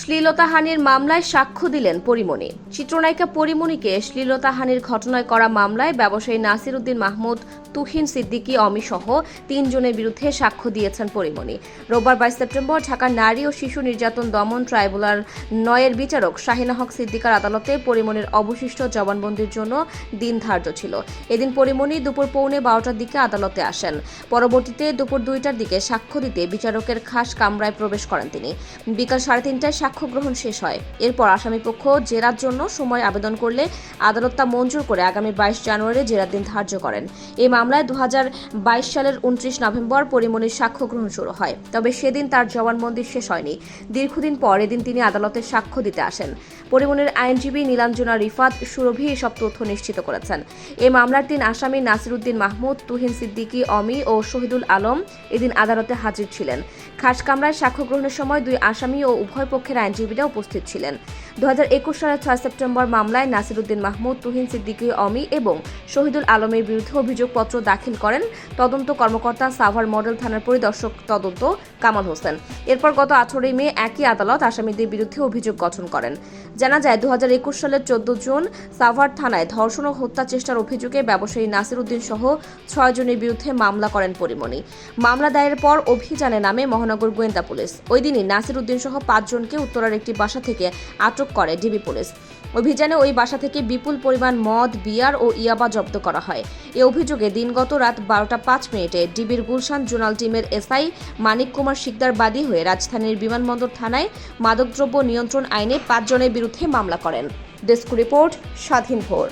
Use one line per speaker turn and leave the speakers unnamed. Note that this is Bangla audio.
শ্লীলতাহানির মামলায় সাক্ষ্য দিলেন পরিমণি। চিত্রনায়িকা পরিমণিকে শ্লীলতাহানির ঘটনায় করা মামলায় ব্যবসায়ী নাসির উদ্দিন মাহমুদ, তুহিন সিদ্দিকী, অমি সহ তিনজনের বিরুদ্ধে সাক্ষ্য দিয়েছেন পরিমণি। রোববার বাইশ সেপ্টেম্বর ঢাকা নারী ও শিশু নির্যাতন দমন ট্রাইব্যুনাল নয়ের বিচারক শাহিনা হক সিদ্দিকার আদালতে পরিমণির অবশিষ্ট জবানবন্দির জন্য দিন ধার্য ছিল। এদিন পরিমণি দুপুর পৌনে বারোটার দিকে আদালতে আসেন। পরবর্তীতে দুপুর দুইটার দিকে সাক্ষ্য দিতে বিচারকের খাস কামরায় প্রবেশ করেন তিনি। বিকাল সাড়ে তিনটায় সাক্ষ্য গ্রহণ শেষ হয়। এরপর আসামিপক্ষ জেরার জন্য সময় আবেদন করলে আদালত তা মঞ্জুর করে আগামী বাইশ জানুয়ারি জেরার দিন ধার্য করেন। এই মামলায় দু সালের উনত্রিশ নভেম্বর পরিমণির সাক্ষ্য গ্রহণ শুরু হয়। তবে সেদিন তার জবানবন্দি শেষ হয়নি। দীর্ঘদিন পর এদিন তিনি আদালতে সাক্ষ্য দিতে আসেন। পরিমণির আইনজীবী নীলাঞ্জনা রিফাত সুরভি এসব তথ্য নিশ্চিত করেছেন। এই মামলার তিন আসামি নাসিরুদ্দিন মাহমুদ, তুহিন সিদ্দিকী, অমি ও শহীদুল আলম এদিন আদালতে হাজির ছিলেন। খাস কামরায় সাক্ষ্য গ্রহণের সময় দুই আসামি ও উভয় পক্ষের আইনজীবীরা উপস্থিত ছিলেন। দু হাজার একুশ সালের ছয় সেপ্টেম্বর মামলায় নাসিরুদ্দিন মাহমুদ, তুহিন সিদ্দিকী, অমি এবং শহীদুল আলমের বিরুদ্ধে অভিযোগপত্র দাখিল করেন তদন্ত কর্মকর্তা সাভার মডেল থানার পরিদর্শক তদন্ত কামাল হোসেন। এরপর গত আঠারোই মে একই আদালত আসামিদের বিরুদ্ধে অভিযোগ গঠন করেন। জানা যায় দু হাজার একুশ সালের চোদ্দ জুন সাভার থানায় ধর্ষণ ও হত্যা চেষ্টার অভিযোগে ব্যবসায়ী নাসির উদ্দিন সহ ছয় জনের বিরুদ্ধে মামলা করেন পরিমণি। মামলা দায়ের পর অভিযানে নামে মহানগর গোয়েন্দা পুলিশ। ওই দিনই নাসির উদ্দিন সহ পাঁচজনকে উত্তরার একটি বাসা থেকে আটক করে ডিবি পুলিশ। অভিযানে ওই বাসা থেকে বিপুল পরিমাণ মদ, বিয়ার ও ইয়াবা জব্দ করা হয়। এ অভিযোগে দিনগত রাত বারোটা পাঁচ মিনিটে ডিবির গুলশান জোনাল টিমের এসআই মানিক কুমার শিকদার বাদী হয়ে রাজধানীর বিমানবন্দর থানায় মাদকদ্রব্য নিয়ন্ত্রণ আইনে পাঁচজনের বিরুদ্ধে মামলা করেন। ডেস্ক রিপোর্ট, স্বাধীন ভোর।